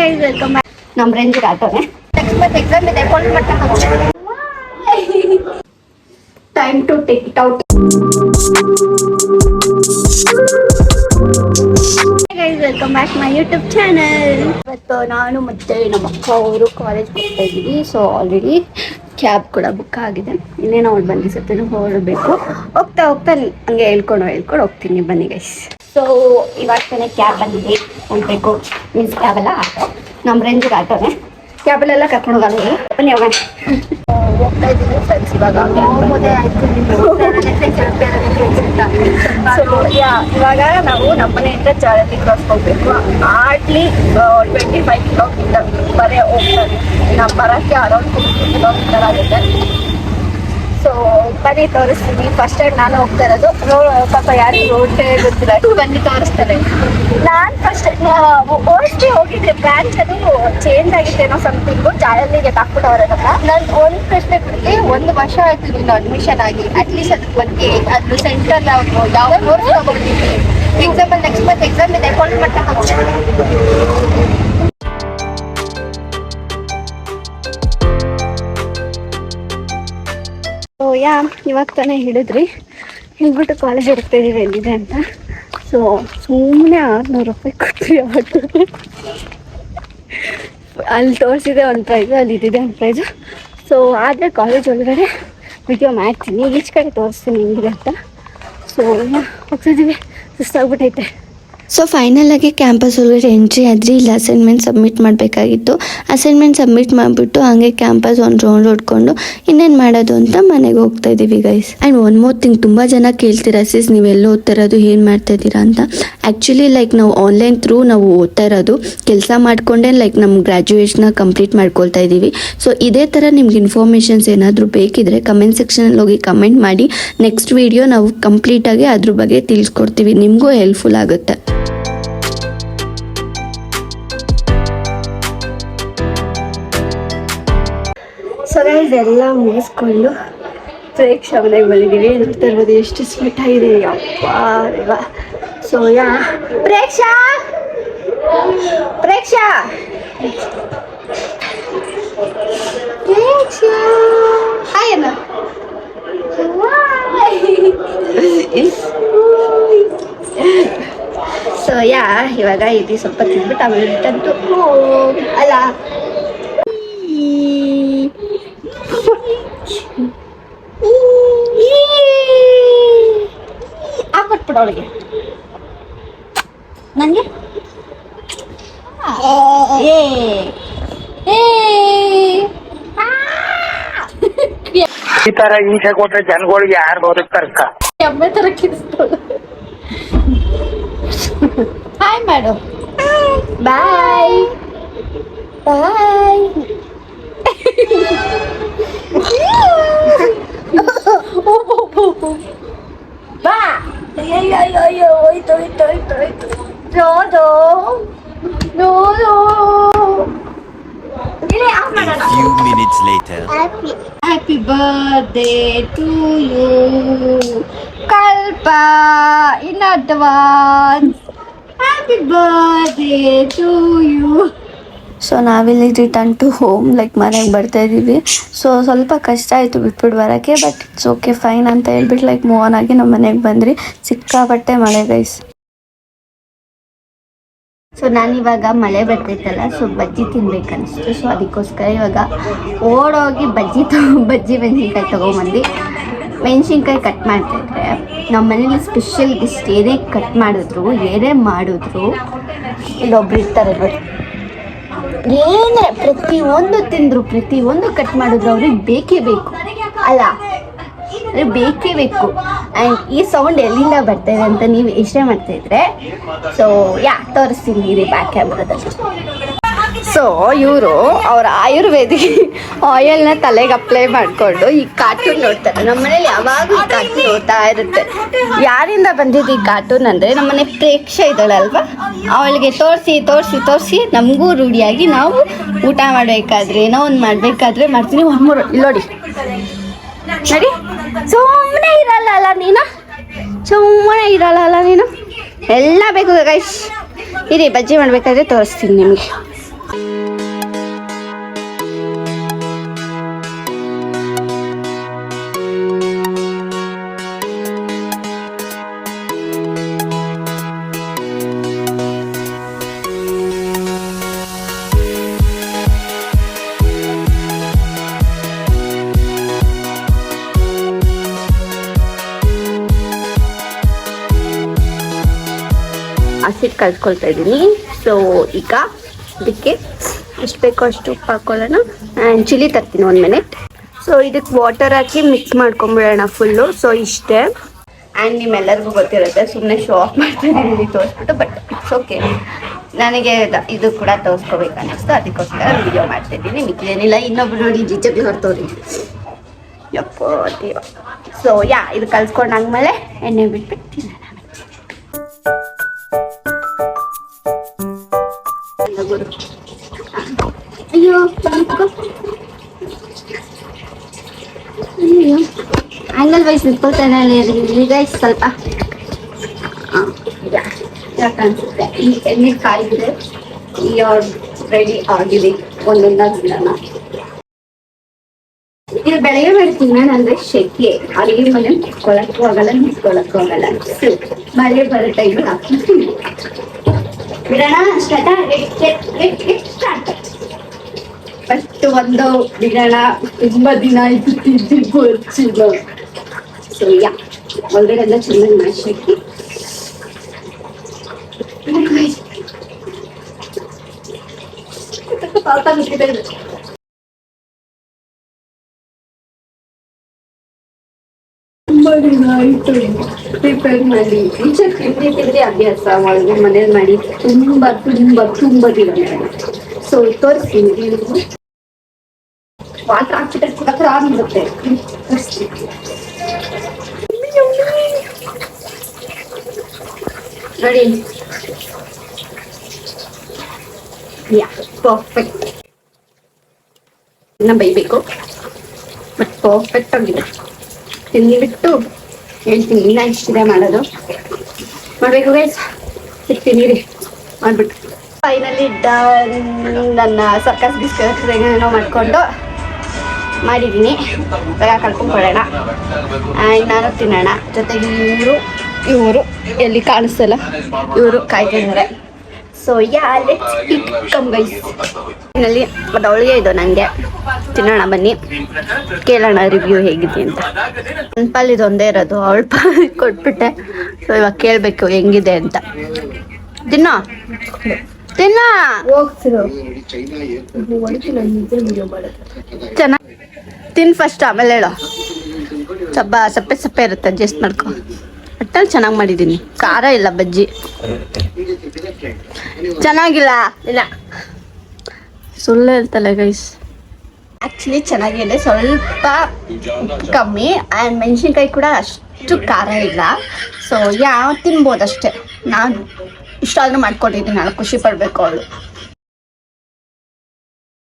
Guys welcome back ನಮ್ಮ ರೇಂಜಿಗೆ ಆಟೋನೆ. ನೆಕ್ಸ್ಟ್ ಮತ್ತೆ ಎಕ್ಸಾಮ್ ಇದೆ ಫೋನ್ ಮಾಡ್ತಾ time to take it out guys welcome back my YouTube channel ಇವತ್ತು ನಾನು ಮತ್ತೆ ನಮ್ಮ ಅಕ್ಕ ಅವರು ಕಾಲೇಜ್ ಹೋಗ್ತಾ ಇದ್ದೀವಿ. ಸೊ ಆಲ್ರೆಡಿ ಕ್ಯಾಬ್ ಕೂಡ ಬುಕ್ ಆಗಿದೆ. ಇನ್ನೇನು ಅವ್ರು ಬಂದು ಸತ್ತಿನ ಹೊರಡಬೇಕು. ಹೋಗ್ತಾ ಹೋಗ್ತಾ ಹಂಗೆ ಹೇಳ್ಕೊಂಡು ಹೇಳ್ಕೊಂಡು ಹೋಗ್ತೀನಿ. ಬನ್ನಿ ಗೈಸ್ ಸೊ ಇವಾಗ ಕ್ಯಾಬ್ ಬಂದಿದೆ ಹೋಗ್ಬೇಕು ಮೀನ್ಸ್ ಕ್ಯಾಬೆಲ್ಲ ಆಟೋ ನಮ್ಮ ರೇಂಜಿಗೆ ಆಟೋನೆ. ಕ್ಯಾಬಲ್ಲೆಲ್ಲ ಕರ್ಕೊಂಡು ಹೋಗಲ್ಲ ಬನ್ನಿ ಹೋಗೋಣ. ಹೋಗ್ತಾ ಇದ್ದೀನಿ ಫ್ರೆಂಡ್ಸ್ ಇವಾಗ. ಹೋಗೋದೇ ಸೊ ಇವಾಗ ನಾವು ನಮ್ಮ ಮನೆಯಿಂದ ಚಾರತಿ ಕ್ರಾಸ್ ಹೋಗ್ಬೇಕು. ಹಾರ್ಡ್ಲಿ ಟ್ವೆಂಟಿ ಫೈವ್ ಕಿಲೋಮೀಟರ್ ಬರೇ ಹೋಗ್ತಾರೆ ನಾವು ಬರೋಕ್ಕೆ ಅರೌಂಡ್ ಫಿಫ್ಟಿ ಕಿಲೋಮೀಟರ್ ಆಗುತ್ತೆ. ಸೊ ಬನ್ನಿ, ತೋರಿಸ್ತೀನಿ. ಫಸ್ಟ್ ಟೈಮ್ ನಾನು ಹೋಗ್ತಾ ಇರೋದು. ರೋ- ಪಾಪ ಯಾರು ರೋಡ್ ಗೊತ್ತಿಲ್ಲ. ಬನ್ನಿ ತೋರಿಸ್ತಾರೆ ನಾನು ಫಸ್ಟ್ ಮೋಸ್ಟ್ಲಿ ಹೋಗಿದ್ದೆ. ಬ್ರಾಂಚ್ ಅದು ಚೇಂಜ್ ಆಗಿತ್ತು, ಏನೋ ಸಮಥಿಂಗು ಜಾಲಲ್ಲಿಗೆ ಹಾಕ್ಬಿಟ್ಟವ್ರೆ ನಮ್ಮ. ನಾನು ಒಂದು ಪ್ರಶ್ನೆ ಬಿಟ್ಟು ಒಂದು ವರ್ಷ ಆಯ್ತು ನೀನು ಅಡ್ಮಿಷನ್ ಆಗಿ. ಅಟ್ಲೀಸ್ಟ್ ಅದಕ್ಕೆ ಬಗ್ಗೆ ಅದು ಸೆಂಟರ್ ನಾವು ಯಾವ course example next month exam ಇದೆ. ಫೋನ್ ಮಾಡ್ತಾ ಯಾ, ಇವಾಗ ತಾನೇ ಹೇಳಿದ್ರಿ. ಹೇಳ್ಬಿಟ್ಟು ಕಾಲೇಜ್ ಹೋಗ್ತಾ ಇದೀವಿ ಎಲ್ಲಿದೆ ಅಂತ. ಸೊ ಸುಮ್ಮನೆ ಆರುನೂರು ರೂಪಾಯಿ ಕೊಟ್ಟು ಯಾವತ್ತು. ಅಲ್ಲಿ ತೋರಿಸಿದೆ ಒಂದು ಪ್ರೈಸು ಅಲ್ಲಿ ಇದ್ದಿದೆ ಒಂದು ಪ್ರೈಸು ಸೊ ಆದರೆ ಕಾಲೇಜ್ ಒಳಗಡೆ ವಿಡಿಯೋ ಮಾಡ್ತೀನಿ. ಈಚೆ ಕಡೆ ತೋರಿಸ್ತೀನಿ ಹೆಂಗಿದೆ ಅಂತ. ಸೊ ಹೋಗ್ತಿದ್ದೀವಿ ಸುಸ್ತಾಗ್ಬಿಟ್ಟೈತೆ ಸೊ ಫೈನಲ್ ಆಗಿ ಕ್ಯಾಂಪಸ್ ಒಳಗಡೆ ಎಂಟ್ರಿ ಆದರೆ ಇಲ್ಲಿ ಅಸೈನ್ಮೆಂಟ್ ಸಬ್ಮಿಟ್ ಮಾಡಬೇಕಾಗಿತ್ತು. ಅಸೈನ್ಮೆಂಟ್ ಸಬ್ಮಿಟ್ ಮಾಡಿಬಿಟ್ಟು ಹಾಗೆ ಕ್ಯಾಂಪಸ್ ಒಂದು ರೌಂಡ್ ಹೊಡ್ಕೊಂಡು ಇನ್ನೇನು ಮಾಡೋದು ಅಂತ ಮನೆಗೆ ಹೋಗ್ತಾ ಇದ್ದೀವಿ guys and one more thing ತುಂಬ ಜನ ಕೇಳ್ತೀರಾ ಸಿಸ್ ನೀವೆಲ್ಲ ಓದ್ತಾ ಇರೋದು, ಏನು ಮಾಡ್ತಾ ಇದ್ದೀರಾ ಅಂತ. ಆ್ಯಕ್ಚುಲಿ ಲೈಕ್ ನಾವು ಆನ್ಲೈನ್ ಥ್ರೂ ನಾವು ಓದ್ತಾ ಇರೋದು, ಕೆಲಸ ಮಾಡಿಕೊಂಡೇ ಲೈಕ್ ನಮ್ಮ ಗ್ರ್ಯಾಜುಯೇಷನ್ನ ಕಂಪ್ಲೀಟ್ ಮಾಡ್ಕೊಳ್ತಾ ಇದ್ದೀವಿ ಸೊ ಇದೇ ಥರ ನಿಮ್ಗೆ ಇನ್ಫಾರ್ಮೇಷನ್ಸ್ ಏನಾದರೂ ಬೇಕಿದ್ರೆ ಕಮೆಂಟ್ ಸೆಕ್ಷನಲ್ಲಿ ಹೋಗಿ ಕಮೆಂಟ್ ಮಾಡಿ. ನೆಕ್ಸ್ಟ್ ವಿಡಿಯೋ ನಾವು ಕಂಪ್ಲೀಟಾಗಿ ಅದ್ರ ಬಗ್ಗೆ ತಿಳಿಸ್ಕೊಡ್ತೀವಿ. ನಿಮಗೂ ಹೆಲ್ಪ್ಫುಲ್ ಆಗುತ್ತೆ. ಎಲ್ಲ ಮುಗಿಸ್ಕೊಂಡು ಪ್ರೇಕ್ಷಾ ಮನೆಗೆ ಬಂದಿದ್ದೀವಿ. ನೋಡ್ತಾ ಇರ್ಬೋದು ಎಷ್ಟು ಸ್ವೀಟ್ ಆಗಿದೆ. ಯಪ್ಪ ದೇವ. So yeah Preksha! Preksha! Preksha! Hi ಅಣ್ಣ. ಸೊ ಯಾ ಇವಾಗ ಇದು ಸ್ವಲ್ಪ ತಿಂದ್ಬಿಟ್ಟು ಆಮೇಲೆ ಅಲ್ಲ. ಹಾಕೊಟ್ಬಿಡ ಅವಳಿಗೆ ನನಗೆ ಏ ಏ ಈ ತರ ಹಿಂಸೆ ಕೊಟ್ರೆ ಜನಗಳಿಗೆ ಯಾರು ಬದುಕ್ತಾರಕ್ಕ ಎಮ್ಮೆ ತರ ಕಿಡಿಸ್ತಾಳು ಹಾಯ್ ಮಾಡು ಬಾಯ್ ಬಾಯ್ বা এই এই ওই ওই তো ওই তো ওই তো ওই তো রো A few minutes later. Happy, happy birthday to you. Kalpa in advance. Happy birthday to you. So ನಾವಿಲ್ಲಿ ರಿಟರ್ನ್ ಟು ಹೋಮ್ ಲೈಕ್ ಮನೆಗೆ ಬರ್ತಾ ಇದ್ದೀವಿ. ಸೊ ಸ್ವಲ್ಪ ಕಷ್ಟ ಆಯಿತು ಬಿಟ್ಬಿಟ್ಟು ಬರೋಕ್ಕೆ ಬಟ್ ಇಟ್ಸ್ ಓಕೆ ಫೈನ್ ಅಂತ ಹೇಳ್ಬಿಟ್ಟು ಲೈಕ್ ಮೂವ್ ಆನ್ ಆಗಿ ನಮ್ಮ ಮನೆಗೆ ಬಂದ್ರಿ. ಸಿಕ್ಕಾಪಟ್ಟೆ ಮಳೆ ಗೈಸ್ ಸೊ ನಾನಿವಾಗ ಮಳೆ ಬರ್ತೈತಲ್ಲ ಸೊ ಬಜ್ಜಿ ತಿನ್ಬೇಕನ್ನಿಸ್ತು. ಸೊ ಅದಕ್ಕೋಸ್ಕರ ಇವಾಗ ಓಡೋಗಿ ಬಜ್ಜಿ ಬಜ್ಜಿ ಮೆಣಸಿನ್ಕಾಯಿ ತೊಗೊಂಬಂದು ಮೆಣಸಿನ್ಕಾಯಿ ಕಟ್ ಮಾಡ್ತಾಯಿದ್ರೆ ನಮ್ಮ ಮನೇಲಿ ಸ್ಪೆಷಲ್ ಗೆಸ್ಟ್ ಏನೇ ಕಟ್ ಮಾಡಿದ್ರು, ಏನೇ ಮಾಡಿದ್ರು, ಇಲ್ಲೊಬ್ರು ಇರ್ತಾರೆ ನೋಡಿ. ಏನೇ ಒಂದು ತಿಂದ್ರು ಒಂದು ಕಟ್ ಮಾಡಿದ್ರು ಅವ್ರಿಗೆ ಬೇಕೇ ಬೇಕು. ಅಲ್ಲ ಬೇಕೇ ಬೇಕು. ಆ್ಯಂಡ್ ಈ ಸೌಂಡ್ ಎಲ್ಲಿಂದ ಬರ್ತಾ ಅಂತ ನೀವು ಯೋಚನೆ ಮಾಡ್ತಾ ಇದ್ರೆ ಸೊ ಯಾ, ತೋರಿಸ್ತೀನಿ ರೀ ಬ್ಯಾಕ್ ಕ್ಯಾಮ್ರಾದಲ್ಲಿ ಸೊ ಇವರು ಅವ್ರ ಆಯುರ್ವೇದಿಕ್ ಆಯಿಲ್ನ ತಲೆಗೆ ಅಪ್ಲೈ ಮಾಡಿಕೊಂಡು ಈ ಕಾರ್ಟೂನ್ ನೋಡ್ತಾರೆ. ನಮ್ಮ ಮನೇಲಿ ಯಾವಾಗೂ ಈ ಕಾರ್ಟೂನ್ ನೋಡ್ತಾ ಇರುತ್ತೆ. ಯಾರಿಂದ ಬಂದಿದ್ದು ಈ ಕಾರ್ಟೂನ್ ಅಂದರೆ ನಮ್ಮನೆ ಪ್ರೇಕ್ಷೆ ಇದ್ದಾಳಲ್ವಾ? ಅವಳಿಗೆ ತೋರಿಸಿ ತೋರಿಸಿ ತೋರಿಸಿ ನಮಗೂ ರೂಢಿಯಾಗಿ ನಾವು ಊಟ ಮಾಡಬೇಕಾದ್ರೆ, ಏನೋ ಒಂದು ಮಾಡಬೇಕಾದ್ರೆ ಮಾಡ್ತೀನಿ. ಮೂರು ನೋಡಿ. ನಡಿ. ಸುಮ್ಮನೆ ಇರಲ್ಲ ಅಲ್ಲ ನೀನು? ಸುಮ್ಮನೆ ಇರಲ್ಲ ಅಲ್ಲ ನೀನು? ಎಲ್ಲ ಬೇಕು ಗೈಸ್ ಇರಿ, ಬಜ್ಜಿ ಮಾಡಬೇಕಾದ್ರೆ ತೋರಿಸ್ತೀನಿ ನಿಮಗೆ. ಹಿಟ್ಟು ಕಲ್ಸ್ಕೊಳ್ತಾ ಇದ್ದೀನಿ. ಸೊ ಈಗ ಇದಕ್ಕೆ ಎಷ್ಟು ಬೇಕೋ ಅಷ್ಟು ಉಪ್ಪು ಹಾಕೊಳ್ಳೋಣ. ಆ್ಯಂಡ್ ಚಿಲ್ಲಿ ತರ್ತೀನಿ ಒಂದು ಮಿನಿಟ್ ಸೊ ಇದಕ್ಕೆ ವಾಟರ್ ಹಾಕಿ ಮಿಕ್ಸ್ ಮಾಡ್ಕೊಂಬಿಡೋಣ ಫುಲ್ಲು ಸೊ ಇಷ್ಟೇ. ಆ್ಯಂಡ್ ನಿಮ್ಮೆಲ್ಲರಿಗೂ ಗೊತ್ತಿರುತ್ತೆ ಸುಮ್ಮನೆ ಶೋ ಆಫ್ ಮಾಡ್ತಾ ಇದ್ದೀನಿ ತೋರಿಸ್ಬಿಟ್ಟು ಬಟ್ ಇಟ್ಸ್ ಓಕೆ ನನಗೆ ಇದು ಕೂಡ ತೋರಿಸ್ಕೋಬೇಕು ಅನ್ನಿಸ್ತು ಅದಕ್ಕೋಸ್ಕರ ವಿಡಿಯೋ ಮಾಡ್ತಿದ್ದೀನಿ ಮಿಕ್ಕೇನಿಲ್ಲ ಇನ್ನೊಬ್ರು ನೋಡಿ, ಜಿಜಬಿ ಹೊರತೋರಿ ಯಪ್ಪೋ ದೇವ ಸೊ ಯಾ ಇದು ಕಲ್ಸ್ಕೊಂಡಾದ್ಮೇಲೆ ಎಣ್ಣೆ ಬಿಟ್ಬಿಟ್ಟು ವೈಸ್ ನಿಂತ್ಕೊಳ್ತಾನೆ ಈಗ ಸ್ವಲ್ಪ ಅನ್ಸುತ್ತೆ ಈ ಎಣ್ಣೆ ಕಾಯಿದೆ ರೆಡಿ ಆಗಿದೆ ಒಂದೊಂದಾಗಿಲ್ಲ ಇದು ಬೆಳಗ್ಗೆ ಮಾಡ್ತೀನಿ ಅಂದ್ರೆ ಶೆಕೆ ಅಲ್ಲಿಗೆ ಮನೆ ಕುತ್ಕೊಳಕ್ಕೂ ಆಗಲ್ಲ ನಿಂತ್ಕೊಳಕ್ಕೂ ಆಗಲ್ಲ ಮಳೆ ಬರೋ ಟೈಮ್ ಹಾಕ್ತೀನಿ ಬಿಡೋಣ ಸ್ಟಾರ್ಟ್ ಫಸ್ಟ್ ಒಂದು ಬಿಡೋಣ ತುಂಬಾ ದಿನ ಆಯ್ತು ತಿಂದಿದ್ದು ಸೊ ಯಾ ಒಳಗಡೆ ಎಲ್ಲ ಚೆನ್ನಾಗಿ ಮಾಡ್ಸಕ್ಕೆ ಪಾಪ ಬಿಟ್ಟಿದೆ ತುಂಬಾ ದಿನ ಆಯ್ತು ಪ್ರಿಪೇರ್ ಮಾಡಿ ಈಚೆ ತಿಂಡಿ ತಿಂಡಿ ಅಭ್ಯಾಸ ಒಳಗೆ ಮನೇಲಿ ಮಾಡಿ ತುಂಬಾ ತುಂಬಾ ತುಂಬಾ ದಿನ ಸೊ ತೋರಿಸ್ತೀನಿ ವಾಟರ್ ಹಾಕ್ಬಿಟ್ರೆ ಹತ್ರ ಆಗ್ಬಿಡುತ್ತೆ ತೋರಿಸ್ತೀನಿ ನೋಡಿ ಯಾ ಪರ್ಫೆಕ್ಟ್ ನಮ್ಮ ಬೈಬೇಕು ಬಟ್ ಪರ್ಫೆಕ್ಟ್ ಆಗಿದೆ ತಿಂದ್ಬಿಟ್ಟು ಹೇಳ್ತೀನಿ ಇನ್ನ ಇಷ್ಟಿದೆ ಮಾಡೋದು ಮಾಡಬೇಕು ಗೈಸ್ ಸಿಗ್ತೀನಿ ರೀ ಮಾಡ್ಬಿಟ್ಟು ಫೈನಲಿ ಡನ್ ನನ್ನ ಸರ್ಕಸ್ ಬಿಸ್ಕೆಟ್ ಏನೋ ಮಾಡಿಕೊಂಡು ಮಾಡಿದ್ದೀನಿ ಬೇಗ ಕಳ್ಕೊಂಡ್ಕೊಳ್ಳೋಣ ಇನ್ನಾರು ನಾನು ತಿನ್ನೋಣ ಜೊತೆಗೆ ಇವರು ಇವರು ಎಲ್ಲಿ ಕಾಣಿಸ್ತಲ್ಲ ಇವರು ಕಾಯ್ತಿದ್ದಾರೆ so yeah let's it come ಗೈಸ್ನಲ್ಲಿ ಒಂದು ಅವಳಿಗೆ ಇದು ನನಗೆ ತಿನ್ನೋಣ ಬನ್ನಿ. ಕೇಳೋಣ ರಿವ್ಯೂ ಹೇಗಿದೆ ಅಂತ. ನನ್ನ ಪಾಲ್ ಇದೊಂದೇ ಇರೋದು. ಅವಳ ಪಾಲ್ ಕೊಟ್ಬಿಟ್ಟೆ. ಸೊ ಇವಾಗ ಕೇಳಬೇಕು ಹೆಂಗಿದೆ ಅಂತ. ತಿನ್ನೋ? ತಿನ್ನ? ಚೆನ್ನಾಗಿ ತಿನ್ ಫಸ್ಟ್ ಆಮೇಲೆ ಹೇಳೋ. ಸಬ್ಬಾ ಸಪ್ಪೆ ಸಪ್ಪೆ ಇರುತ್ತೆ. ಅಡ್ಜಸ್ಟ್ ಮಾಡ್ಕೊ. ಒಟ್ಟಲ್ಲಿ ಚೆನ್ನಾಗಿ ಮಾಡಿದ್ದೀನಿ ಖಾರ ಇಲ್ಲ ಬಜ್ಜಿ. ಚೆನ್ನಾಗಿಲ್ಲ? ಇಲ್ಲ. ಸುಳ್ಳು ಹೇಳ್ತಲ್ಲ ಗೈಸ್ ಆ್ಯಕ್ಚುಲಿ ಚೆನ್ನಾಗಿದೆ ಸ್ವಲ್ಪ ಕಮ್ಮಿ. ಆ್ಯಂಡ್ ಮೆಣಸಿನ್ಕಾಯಿ ಕೂಡ ಅಷ್ಟು ಖಾರ ಇಲ್ಲ. ಸೊ ಯಾವ ತಿನ್ಬೋದು ಅಷ್ಟೇ ನಾನು ಇಷ್ಟಾದರೂ ಮಾಡ್ಕೊಂಡಿದ್ದೀನಿ ನಾನು ಖುಷಿ ಪಡಬೇಕು ಅವಳು.